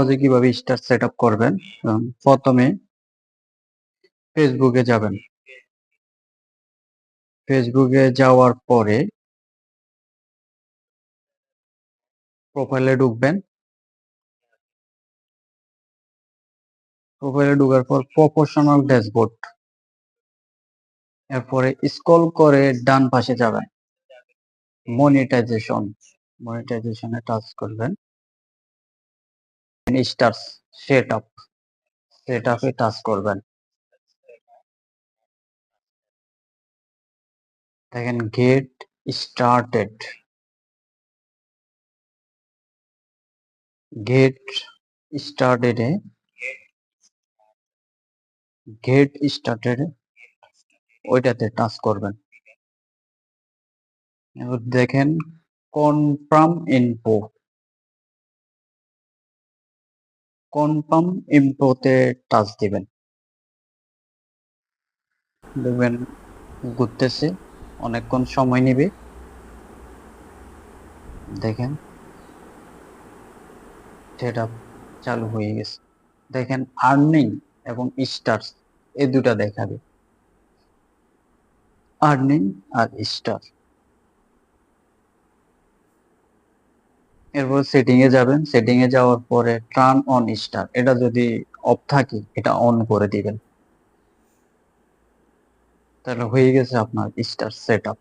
সহজে কীভাবে star set up করবেন প্রথমে ফেসবুকে যাবেন। ফেসবুকে যাওয়ার পরে প্রোফাইলে ঢুকবেন। প্রোফাইলে ঢুকার পর প্রফেশনাল ড্যাশবোর্ড এরপরে স্ক্রল করে ডান পাশে যাবেন। মনিটাইজেশন মনিটাইজেশনে টাচ করবেন। স্টার সেট আপ সেট আপে টাচ করবেন। দেখেন গেট স্টার্টেড গেট স্টার্টেড এ গেট স্টার্টেড ওইটাতে টাচ করবেন। দেখেন কনফার্ম ইনফো কনফার্ম ইনফোতে টাচ দিবেন। দেখবেন ঘুরতেছে, অনেকক্ষণ সময় নেবে। দেখেন সেটা চালু হয়ে গেছে। দেখেন আর্নিং এবং স্টার এই দুটা দেখাবে। আর্নিং আর স্টার এরপর সেটিং এ যাবেন। সেটিং এ যাওয়ার পরে টার্ন অন স্টার এটা যদি অফ থাকে, এটা অন করে দিবেন। তাহলে হয়ে গেছে আপনার স্টার সেট আপ